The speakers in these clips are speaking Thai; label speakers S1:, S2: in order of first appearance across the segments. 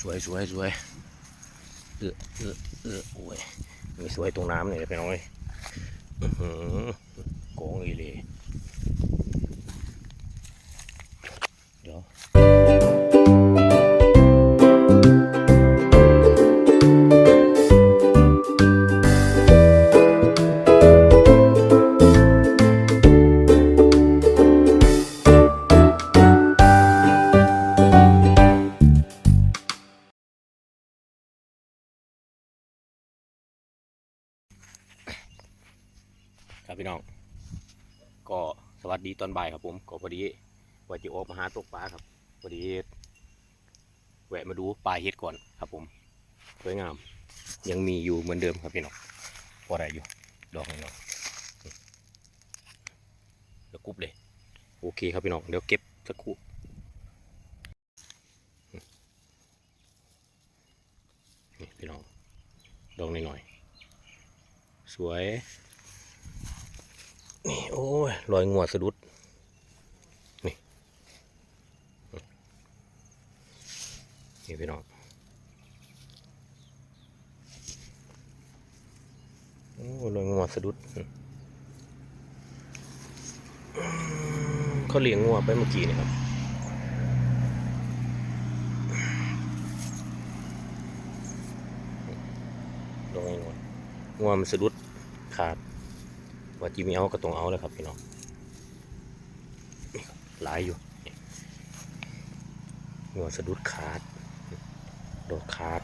S1: สวยสวยสวยเออเออเออโอ้ยมีสวยตรงน้ำเนี่ยไปน้อยโกงอีเลยเดี๋ยว พี่น้อง ก็สวัสดีตอนบ่ายครับผม ก็พอดีว่าจะออกมาหาตกปลาครับ พอดีแวะมาดูปลาเฮ็ดก่อนครับผม สวยงาม ยังมีอยู่เหมือนเดิมครับพี่น้องพอได้อยู่ ดอกน้อยๆเดี๋ยวกรุบเลย โอเคครับพี่น้อง เดี๋ยวเก็บสักครู่นี่พี่น้อง ดอกน้อยๆ สวย นี่โอ้ยรอยงัวสะดุด นี่ นี่พี่น้องโอ้รอยงัวสะดุด เขาเลี้ยงงัวไปเมื่อกี้นี่ครับลงไอ้งัวงัวมันสะดุดขาด ว่าจีมีเอาก็ต้องเอาเลยครับพี่น้องหลายอยู่หัวสะดุดขาด โดดขาด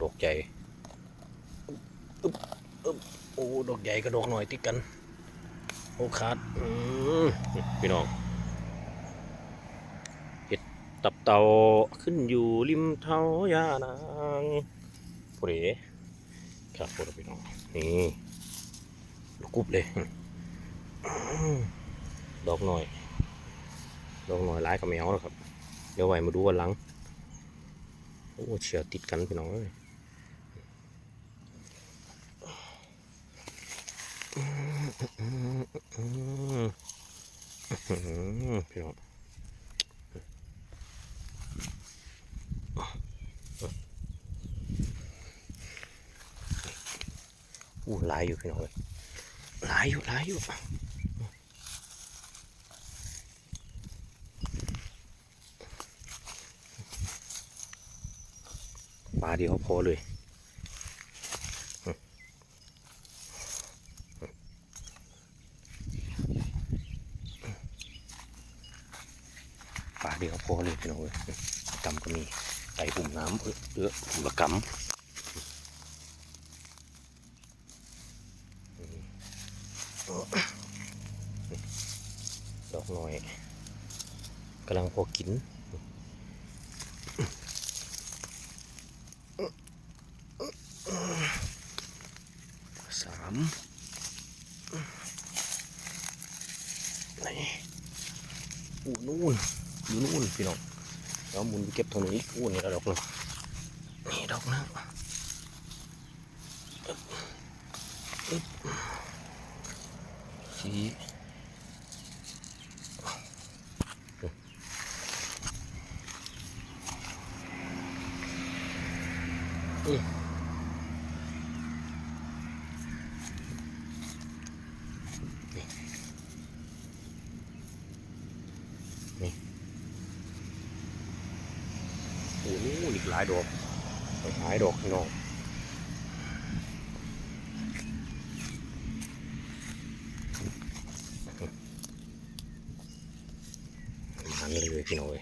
S1: ดอกใหญ่อึ๊บอึ๊บโอ้ดอกใหญ่กับดกหน่อยติดกัน โอ้ขาดพี่น้องเห็ดตับเต่าขึ้นอยู่ริมเท้ายานาง เดครับพวกพี่น้องนี่ลูกกุบเลยอื้อดอกหน่อยดอกหน่อยร้ายกับแมวแล้วครับ เดี๋ยวไว้มาดูวันหลังโอ้เฉียวติดกันพี่น้องเอ้ยพี่น้อง อู้หลายอยู่พี่น้องเอ้ยหลายอยู่หลายอยู่ปลาเดียวพอเลยปลาเดียวพอเลยพี่น้องเอ้ยกำก็มีไก่ปุ่มน้ำเออเออหุ่มละกำ ดอกหน่อย กำลังพอกินสามนี่อู้นู่นอยู่นู่นพี่น้องแล้วหมุนไปเก็บตรงนี้อู้นี่ละดอกนึงนี่ดอกนึงอึ๊บอึ๊บสี โอ้โหลายดอกหลายดอกน้องหันเลยพี่น้อย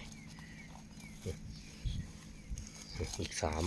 S1: อีกสาม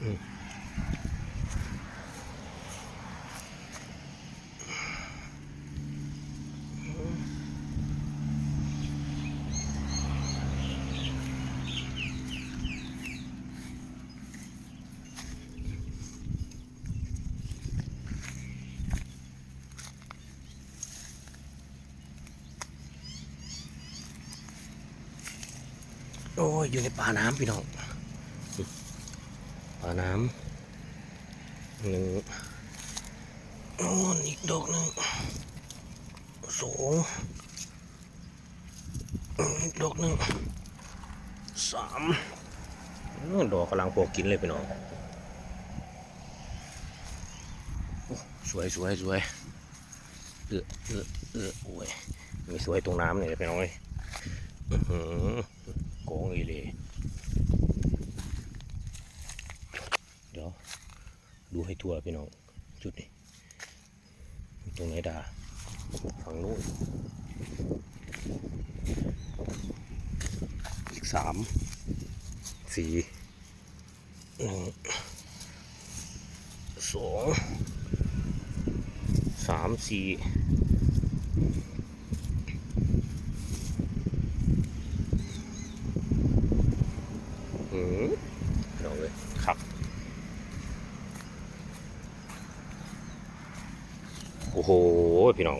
S1: โอ้ยอยู่ในป่าน้ำพี่น้อง ป่าน้ำหนึ่งอ้นอีกดอกหนึ่งสองอีกดอกหนึ่งสามดอกกำลังพอกินเลยพี่น้องสวยสวยสวยเออเออเออโอ้ยมีสวยตรงน้ำเนี่ยพี่น้องเอ้ยอื้อหือกงอีเลยเดี๋ยว ดูให้ทั่วพี่น้อง จุดนี้ ตรงไหนดา ฝั่งนู้นอีกสามสี่หนึ่งสองสามสี่อืมพี่น้องเลยครับ โอ้โห พี่น้อง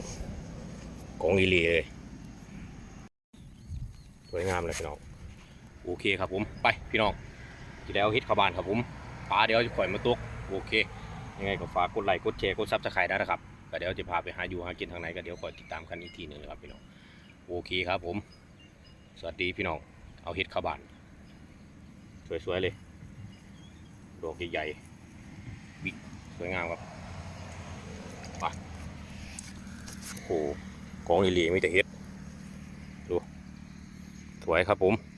S1: กองอีหลีเลยสวยงามเลยพี่น้อง โอเคครับผม ไปพี่น้องที่แล้วฮิตขบานครับผมปลาเดี๋ยวจะปล่อยมาตกโอเค ยังไงก็ฝากกดไลค์กดแชร์กดซับสไครต์ได้นะครับก็เดี๋ยวจะพาไปหาอยู่หากินทางไหนก็เดี๋ยวคอยติดตามกันอีกทีหนึ่งนะครับพี่น้อง โอเคครับผม สวัสดีพี่น้อง เอาเฮ็ดขบาน สวยๆเลยดอกใหญ่ๆ บิ๊กสวยงามครับไป หกองอีหลีมีแต่เฮ็ด ดู สวยครับผม